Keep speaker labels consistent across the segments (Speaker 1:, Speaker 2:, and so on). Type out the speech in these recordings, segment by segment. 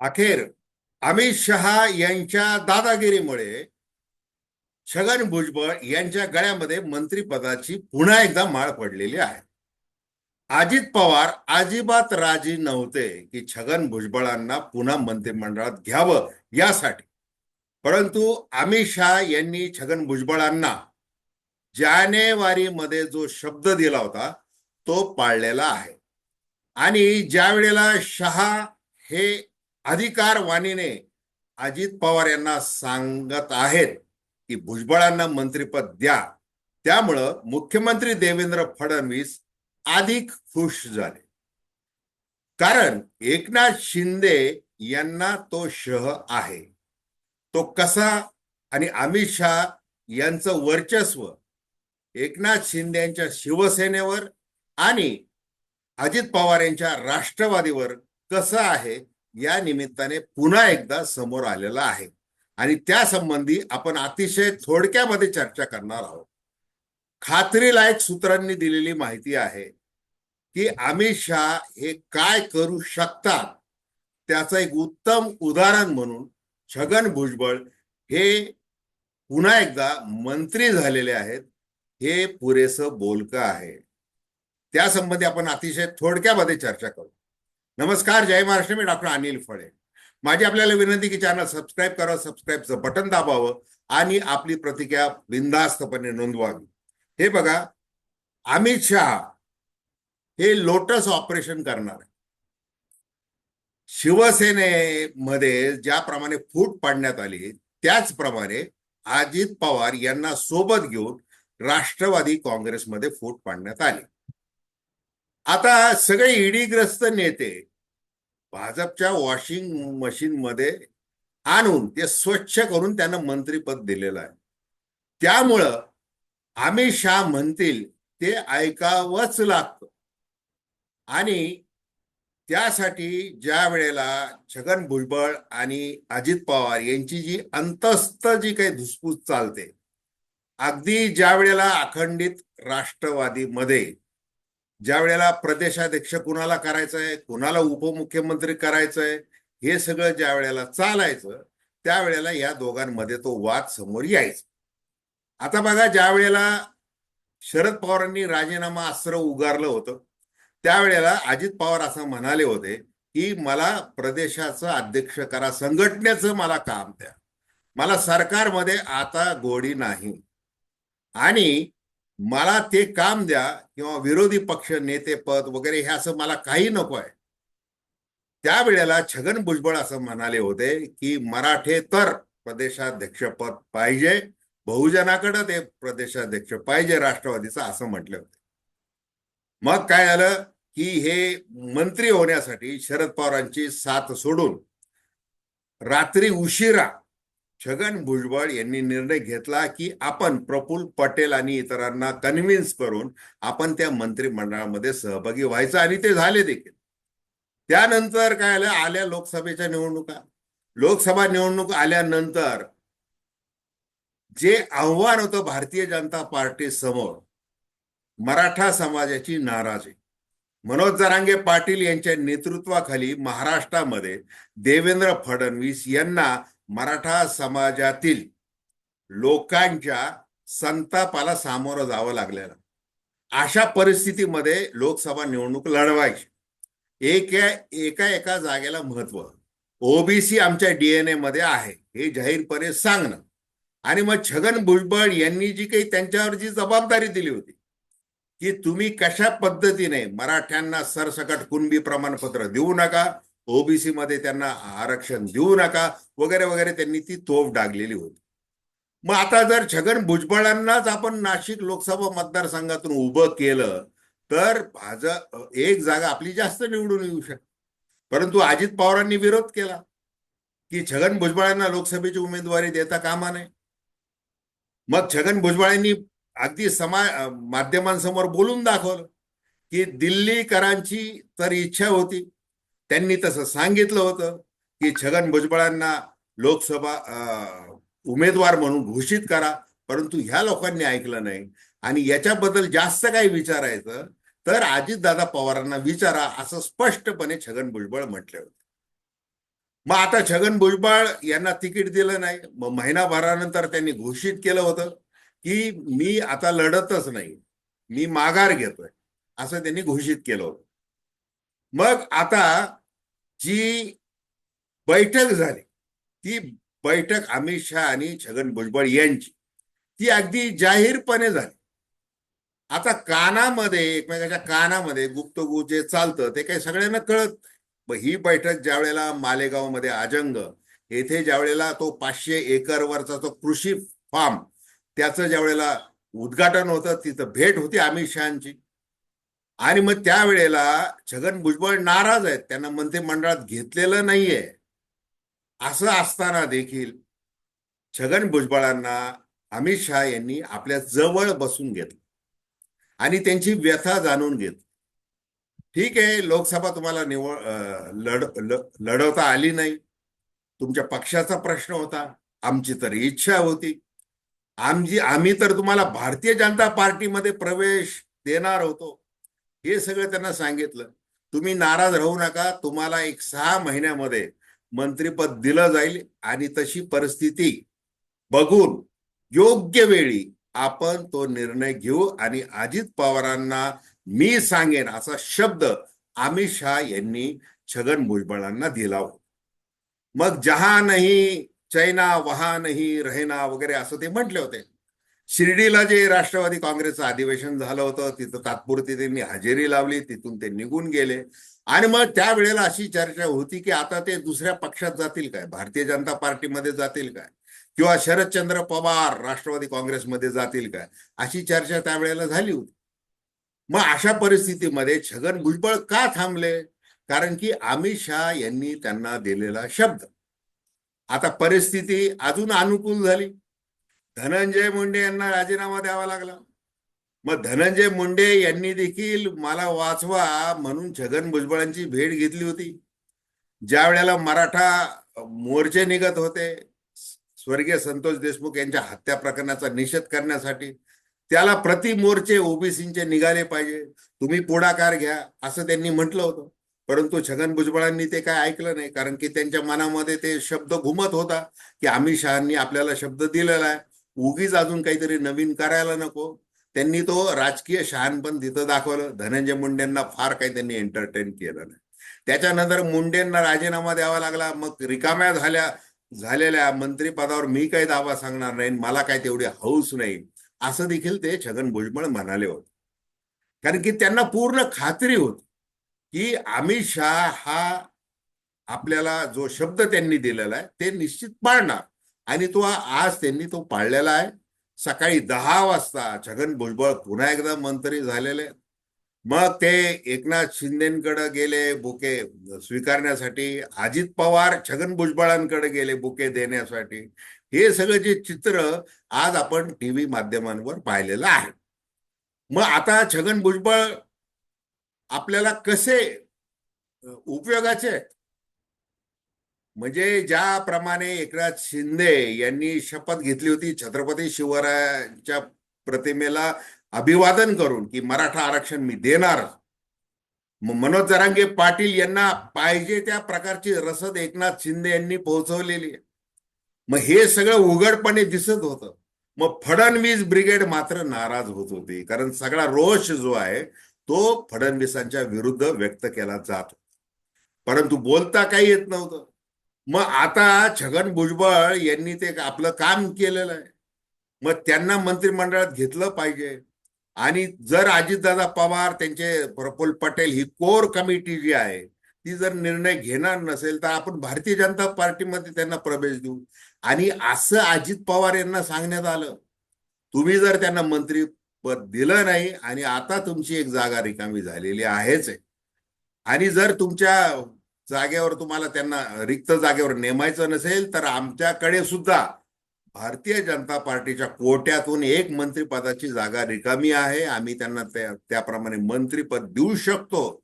Speaker 1: अखेर अमित शहा यांच्या दादागिरीमुळे छगन भुजबळ यांच्या गळ्यामध्ये मंत्रीपदाची पुन्हा एकदा माळ पडलेली आहे. अजित पवार अजिबात राजी नव्हते की छगन भुजबळांना पुन्हा मंत्रिमंडळात घ्यावं यासाठी. परंतु अमित शहा यांनी छगन भुजबळांना जानेवारीमध्ये जो शब्द दिला होता तो पाळलेला आहे. आणि ज्या वेळेला शहा हे अधिकारवाणीने अजित पवार यांना सांगत आहेत की भुजबळांना मंत्रीपद द्या. त्यामुळं मुख्यमंत्री देवेंद्र फडणवीस अधिक खुश झाले. कारण एकनाथ शिंदे यांना तो शह आहे. तो कसा आणि अमित शहा यांचं वर्चस्व एकनाथ शिंदे यांच्या शिवसेनेवर आणि अजित पवार यांच्या राष्ट्रवादीवर कसं आहे या निमित्ताने पुन्हा एकदा समोर आलेला आहे. आणि त्या संबंधी आपण अतिशय थोडक्यामध्ये चर्चा करणार आहोत. खात्रीलायक सूत्रांनी दिलेली माहिती आहे की अमित शहा हे काय करू शकतात? त्याचं एक उत्तम उदाहरण म्हणून छगन भुजबळ हे पुन्हा एकदा मंत्री झालेले आहेत हे पुरेसं बोलकं आहे. त्या संबंधी आपण अतिशय थोडक्यामध्ये चर्चा करू. नमस्कार जय महाराष्ट्र. मी डॉक्टर अनिल फळे. माझी आपल्याला विनंती की चॅनल सबस्क्राईब करा सबस्क्राईबचं बटन दाबावं आणि आपली प्रतिक्रिया बिंदास्तपणे नोंदवावी. हे बघा अमित शहा हे लोटस ऑपरेशन करणार आहे. शिवसेनेमध्ये ज्याप्रमाणे फूट पाडण्यात आली त्याचप्रमाणे अजित पवार यांना सोबत घेऊन राष्ट्रवादी काँग्रेसमध्ये फूट पाडण्यात आली. आता सगळे ईडीग्रस्त नेते भाजपच्या वॉशिंग मशीन मध्ये आणून ते स्वच्छ करून त्यांना मंत्रीपद दिलेलं आहे. त्यामुळं अमित शाह म्हणतील ते ऐकावंच लागतं. आणि त्यासाठी ज्या वेळेला छगन भुजबळ आणि अजित पवार यांची जी अंतस्थ जी काही धुसफूस चालते अगदी ज्या वेळेला अखंडित राष्ट्रवादीमध्ये ज्या वेळेला प्रदेशाध्यक्ष कुणाला करायचंय कुणाला उपमुख्यमंत्री करायचंय हे सगळं ज्या वेळेला चालायचं त्यावेळेला या दोघांमध्ये तो वाद समोर यायचा. आता बघा ज्या वेळेला शरद पवारांनी राजीनामा अस्त्र उगारलं होतं त्यावेळेला अजित पवार असं म्हणाले होते की मला प्रदेशाचं अध्यक्ष करा संघटनेचं मला काम द्या. मला सरकारमध्ये आता गोडी नाही. आणि मला ते काम द्या किंवा विरोधी पक्ष नेते पद वगैरे हे असं मला काही नको आहे. त्यावेळेला छगन भुजबळ असं म्हणाले होते की मराठे तर प्रदेशाध्यक्ष पद पाहिजे बहुजनाकडे ते प्रदेशाध्यक्ष पाहिजे राष्ट्रवादीचं असं म्हटलं होते. मग काय झालं की हे मंत्री होण्यासाठी शरद पवारांची साथ सोडून रात्री उशिरा छगन भुजबळ यांनी निर्णय घेतला की आपण प्रफुल पटेल आणि इतरांना कन्व्हिन्स करून आपण त्या मंत्रिमंडळामध्ये सहभागी व्हायचं. आणि ते झाले देखील. त्यानंतर काय आलं? आल्या लोकसभेच्या निवडणुका. लोकसभा निवडणूक आल्यानंतर जे आव्हान होतं भारतीय जनता पार्टी समोर मराठा समाजाची नाराजी. मनोज जरांगे पाटील यांच्या नेतृत्वाखाली महाराष्ट्रामध्ये देवेंद्र फडणवीस यांना मराठा समाजातील लोकांच्या संतापाला सामोरं जावं लागलेलं. अशा परिस्थितीमध्ये लोकसभा निवडणूक लढवायची. एका एका एका जागेला महत्त्व. ओबीसी आमच्या डीएनए मध्ये आहे हे जाहीरपणे सांगणं. आणि मग छगन भुजबळ यांनी जी काही त्यांच्यावर जी जबाबदारी दिली होती की तुम्ही कशा पद्धतीने मराठ्यांना सरसकट कुणबी प्रमाणपत्र देऊ नका ओबीसी मध्ये त्यांना आरक्षण देऊ नका वगैरे वगैरे त्यांनी ती तोफ डागलेली होती. मग आता जर छगन भुजबळांनाच आपण नाशिक लोकसभा मतदारसंघातून उभं केलं तर भाजप एक जागा आपली जास्त निवडून येऊ शकते. परंतु अजित पवारांनी विरोध केला की छगन भुजबळांना लोकसभेची उमेदवारी देता कामा नये. मग छगन भुजबळांनी अगदी समा माध्यमांसमोर बोलून दाखवलं की दिल्लीकरांची तर इच्छा होती त्यांनी तसं सांगितलं होतं की छगन भुजबळांना लोकसभा उमेदवार म्हणून घोषित करा परंतु ह्या लोकांनी ऐकलं नाही. आणि याच्याबद्दल जास्त काही विचारायचं तर अजितदादा पवारांना विचारा असं स्पष्टपणे छगन भुजबळ म्हटले होते. मग आता छगन भुजबळ यांना तिकीट दिलं नाही. मग महिनाभरानंतर त्यांनी घोषित केलं होतं की मी आता लढतच नाही. मी माघार घेतोय. असं त्यांनी घोषित केलं होतं. मग आता जी बैठक झाली ती बैठक अमित शहा आणि छगन भुजबळ यांची ती अगदी जाहीरपणे झाली आता कानामध्ये एकमेकाच्या कानामध्ये गुप्तगु जे चालतं ते काही सगळ्यांना कळत नाही. ही बैठक ज्या वेळेला मालेगावमध्ये आजंग येथे ज्या वेळेला तो पाचशे एकरवरचा तो कृषी फार्म त्याचं ज्या वेळेला उद्घाटन होतं तिथं भेट होती अमित शहाची आणि मग त्यावेळेला छगन भुजबळ नाराज आहेत. त्यांना मंत्रिमंडळात घेतलेलं नाहीये. असं असताना देखील छगन भुजबळांना अमित शहा यांनी आपल्या जवळ बसून घेतलं. आणि त्यांची व्यथा जाणून घेतली. ठीक आहे लोकसभा तुम्हाला निवड लढ लढवता आली नाही. तुमच्या पक्षाचा प्रश्न होता. आमची तर इच्छा होती. आमची आम्ही तर तुम्हाला भारतीय जनता पार्टीमध्ये प्रवेश देणार होतो. हे सगळं त्यांना सांगितलं. तुम्ही नाराज राहू नका. तुम्हाला एक सहा महिन्यामध्ये मंत्रीपद दिलं जाईल आणि तशी परिस्थिती बघून योग्य वेळी आपण तो निर्णय घेऊ आणि अजित पवारांना मी सांगेन असा शब्द अमित शहा यांनी छगन भुजबळांना दिला होता. मग जहा नाही चैना वहा नाही रहेना वगैरे असं ते म्हटले होते. शिर्डीला जे राष्ट्रवादी काँग्रेसचं अधिवेशन झालं होतं तिथं तात्पुरती त्यांनी हजेरी लावली तिथून ते निघून गेले. आणि मग त्यावेळेला अशी चर्चा होती की आता ते दुसऱ्या पक्षात जातील काय? भारतीय जनता पार्टीमध्ये जातील काय? किंवा शरदचंद्र पवार राष्ट्रवादी काँग्रेसमध्ये जातील काय? अशी चर्चा त्यावेळेला झाली होती. मग अशा परिस्थितीमध्ये छगन भुजबळ का थांबले? कारण की अमित शहा यांनी त्यांना दिलेला शब्द. आता परिस्थिती अजून अनुकूल झाली. धनंजय मुंडे यांना राजीनामा द्यावा लागला. मग धनंजय मुंडे यांनी देखील मला वाचवा म्हणून छगन भुजबळांची भेट घेतली होती. ज्या वेळेला मराठा मोर्चे निघत होते स्वर्गीय संतोष देशमुख यांच्या हत्या प्रकरणाचा निषेध करण्यासाठी त्याला प्रति मोर्चे ओबीसीचे निघाले पाहिजे. तुम्ही पुढाकार घ्या असं त्यांनी म्हटलं होतं. परंतु छगन भुजबळांनी ते काय ऐकलं नाही कारण की त्यांच्या मनामध्ये ते शब्द घुमत होता की अमित शहानी आपल्याला शब्द दिलेला आहे. उगीच अजून काहीतरी नवीन करायला नको. त्यांनी तो राजकीय शहाणपण तिथं दाखवलं. धनंजय मुंडेंना फार काही त्यांनी एंटरटेन केलं नाही. त्याच्यानंतर मुंडेंना राजीनामा द्यावा लागला. मग रिकाम्या झाल्या झालेल्या मंत्रीपदावर मी काही दावा सांगणार नाही मला काय तेवढी हौस नाही. असं देखील ते छगन भुजबळ म्हणाले होते. कारण की त्यांना पूर्ण खात्री होती की अमित शहा हा आपल्याला जो शब्द त्यांनी दिलेला आहे ते निश्चित पाळणार. आणि तो आज त्यांनी तो पाळलेला आहे. सकाळी दहा वाजता छगन भुजबळ पुन्हा एकदा मंत्री झालेले. मग ते एकनाथ शिंदेकडे गेले बुके स्वीकारण्यासाठी. अजित पवार छगन भुजबळांकडे गेले बुके देण्यासाठी. हे सगळं जे चित्र आज आपण टीव्ही माध्यमांवर पाहिलेलं आहे. मग आता छगन भुजबळ आपल्याला कसे उपयोगाचे आहेत? म्हणजे ज्याप्रमाणे एकनाथ शिंदे यांनी शपथ घेतली होती छत्रपती शिवरायांच्या प्रतिमेला अभिवादन करून की मराठा आरक्षण मी देणार. मनोज जरांगे पाटील यांना पाहिजे त्या प्रकारची रसद एकनाथ शिंदे यांनी पोहोचवलेली आहे. मग हे सगळं उघडपणे दिसत होतं. मग फडणवीस ब्रिगेड मात्र नाराज होत होती कारण सगळा रोष जो आहे तो फडणवीसांच्या विरुद्ध व्यक्त केला जात होता. परंतु बोलता काही येत नव्हतं. मग आता छगन भुजबळ यांनी ते आपलं काम केलेलं आहे. मग त्यांना मंत्रिमंडळात घेतलं पाहिजे. आणि जर अजितदादा पवार त्यांचे प्रफुल्ल पटेल ही कोर कमिटी जी आहे ती जर निर्णय घेणार नसेल तर आपण भारतीय जनता पार्टीमध्ये त्यांना प्रवेश देऊ. आणि असं अजित पवार यांना सांगण्यात आलं तुम्ही जर त्यांना मंत्री पद दिलं नाही आणि आता तुमची एक जागा रिकामी झालेली आहेच आहे. आणि जर तुमच्या जागेवर तुम्हाला त्यांना रिक्त जागेवर नेमायचं नसेल तर आमच्याकडे सुद्धा भारतीय जनता पार्टीच्या कोट्यातून एक मंत्रिपदाची जागा रिकामी आहे. आम्ही त्यांना त्याप्रमाणे मंत्रिपद देऊ शकतो.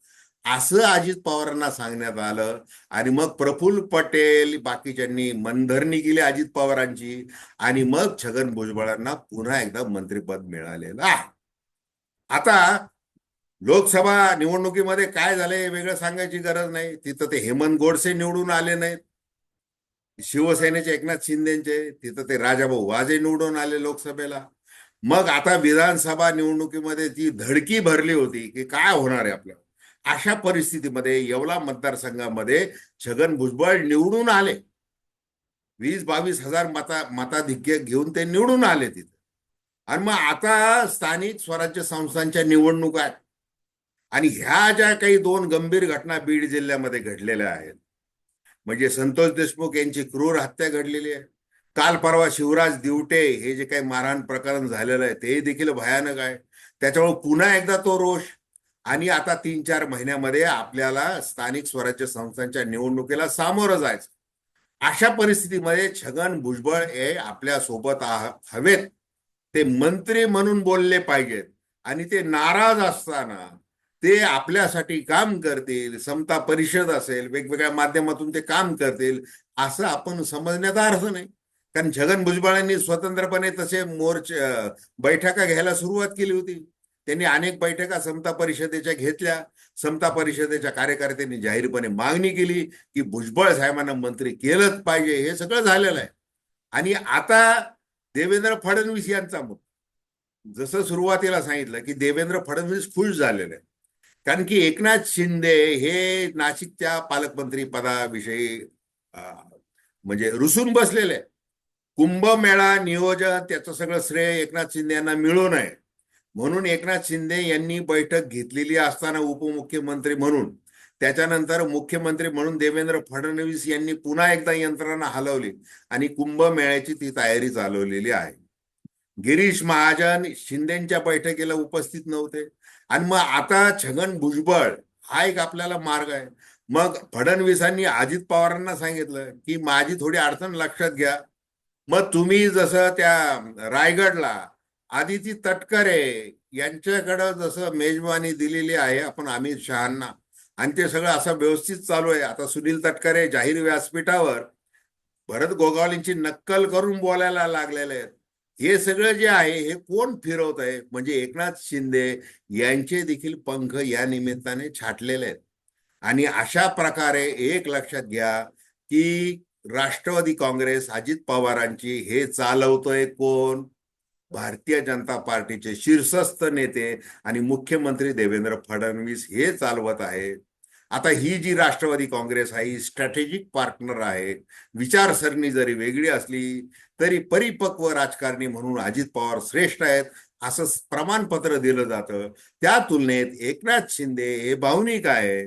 Speaker 1: असं अजित पवारांना सांगण्यात आलं. आणि मग प्रफुल्ल पटेल बाकीच्यांनी मनधरणी केली अजित पवारांची. आणि मग छगन भुजबळांना पुन्हा एकदा मंत्रिपद मिळालेलं आहे. आता लोकसभा निवडणुकीमध्ये काय झालंय वेगळं सांगायची गरज नाही. तिथं ते हेमंत गोडसे निवडून आले नाहीत. शिवसेनेचे एकनाथ शिंदेचे तिथं ते राजाभाऊ वाजे निवडून आले लोकसभेला. मग आता विधानसभा निवडणुकीमध्ये ती धडकी भरली होती की काय होणार आहे आपलं? अशा परिस्थितीमध्ये येवला मतदारसंघामध्ये छगन भुजबळ निवडून आले. वीस बावीस हजार मता मताधिक्य घेऊन ते निवडून आले तिथे. आणि मग आता स्थानिक स्वराज्य संस्थांच्या निवडणुका आहेत. आणि ह्या ज्या काही दोन गंभीर घटना बीड जिल्ह्यामध्ये घडलेल्या आहेत म्हणजे संतोष देशमुख यांची क्रूर हत्या घडलेली आहे. काल परवा शिवराज दिवटे हे जे काही मारहाण प्रकरण झालेलं आहे ते देखील भयानक आहे. त्याच्यामुळे पुन्हा एकदा तो रोष आणि आता तीन चार महिन्यामध्ये आपल्याला स्थानिक स्वराज्य संस्थांच्या निवडणुकीला सामोरं जायचं अशा परिस्थितीमध्ये छगन भुजबळ हे आपल्यासोबत हवेत. ते मंत्री म्हणून बोलले पाहिजेत आणि ते नाराज असताना ते आपल्यासाठी काम करतील समता परिषद असेल वेगवेगळ्या माध्यमातून ते काम करतील असं आपण समजण्याचा अर्थ नाही. कारण छगन भुजबळांनी स्वतंत्रपणे तसे मोर्च बैठका घ्यायला सुरुवात केली होती. त्यांनी अनेक बैठका समता परिषदेच्या घेतल्या. समता परिषदेच्या कार्यकर्त्यांनी जाहीरपणे मागणी केली की भुजबळ साहेबांना मंत्री केलंच पाहिजे हे सगळं झालेलं आहे. आणि आता देवेंद्र फडणवीस यांचा मुद्दा. जसं सुरुवातीला सांगितलं की देवेंद्र फडणवीस खुश झालेले आहेत. कारण की एकनाथ शिंदे हे नाशिकच्या पालकमंत्री पदाविषयी म्हणजे रुसून बसलेले. कुंभमेळा नियोजन त्याचं सगळं श्रेय एकनाथ शिंदे यांना मिळू नये. म्हणून एकनाथ शिंदे यांनी बैठक घेतलेली असताना उपमुख्यमंत्री म्हणून त्याच्यानंतर मुख्यमंत्री म्हणून देवेंद्र फडणवीस यांनी पुन्हा एकदा यंत्रणा हलवली आणि कुंभमेळ्याची ती तयारी चालवलेली आहे. गिरीश महाजन शिंदेच्या बैठकीला उपस्थित नव्हते. आणि मग आता छगन भुजबळ हा एक आपल्याला मार्ग आहे. मग फडणवीसांनी अजित पवारांना सांगितलं की माझी थोडी अडचण लक्षात घ्या. मग तुम्ही जसं त्या रायगडला आदिती तटकरे यांच्याकडं जसं मेजबानी दिलेली आहे आपण अमित शहांना. आणि ते सगळं असं व्यवस्थित चालू आहे. आता सुनील तटकरे जाहीर व्यासपीठावर भरत गोगावलींची नक्कल करून बोलायला लागलेले आहेत. हे सगळं जे आहे हे कोण फिरवत आहे? म्हणजे एकनाथ शिंदे यांचे देखील पंख या निमित्ताने छाटलेले आहेत. आणि अशा प्रकारे एक लक्षात घ्या की राष्ट्रवादी काँग्रेस अजित पवारांची हे चालवतोय कोण? भारतीय जनता पार्टीचे शीर्षस्थ नेते आणि मुख्यमंत्री देवेंद्र फडणवीस हे चालवत आहेत. आता ही जी राष्ट्रवादी काँग्रेस आहे ही स्ट्रॅटेजिक पार्टनर आहे. विचारसरणी जरी वेगळी असली तरी परिपक्व राजकारणी म्हणून अजित पवार श्रेष्ठ आहेत असं प्रमाणपत्र दिलं जातं. त्या तुलनेत एकनाथ शिंदे हे भावनिक आहे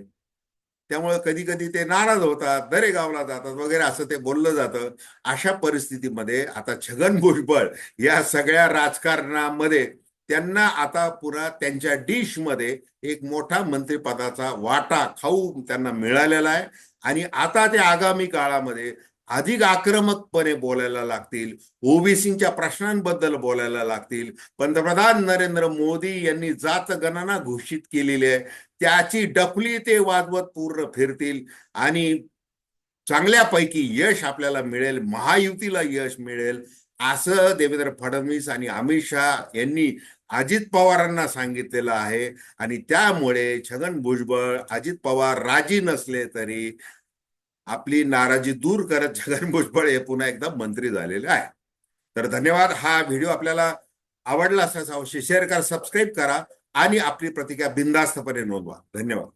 Speaker 1: त्यामुळे कधी कधी ते नाराज होतात दरेगावला जातात वगैरे असं ते बोललं जातं. अशा परिस्थितीमध्ये आता छगन भुजबळ या सगळ्या राजकारणामध्ये त्यांना आता पुन्हा त्यांच्या डिशमध्ये एक मोठा मंत्रिपदाचा वाटा खाऊ त्यांना मिळालेला आहे. आणि आता ते आगामी काळामध्ये अधिक आक्रमकपणे बोलायला लागतील ओबीसीच्या प्रश्नांबद्दल बोलायला लागतील. पंतप्रधान नरेंद्र मोदी यांनी जात गणना घोषित केलेली आहे. त्याची डफली ते वाजवत पूर्ण फिरतील. आणि चांगल्यापैकी यश आपल्याला मिळेल महायुतीला यश मिळेल. असं देवेंद्र फडणवीस आणि अमित शहा यांनी अजित पवारांना सांगितलेलं आहे. आणि त्यामुळे छगन भुजबळ अजित पवार राजी नसले तरी आपली नाराजी दूर करत छगन भुजबळ हे पुन्हा एकदा मंत्री झालेले आहे तर धन्यवाद. हा व्हिडिओ आपल्याला आवडला असल्यास अवश्य शेअर करा सबस्क्राईब करा आणि आपली प्रतिक्रिया बिंदास्तपणे नोंदवा. धन्यवाद.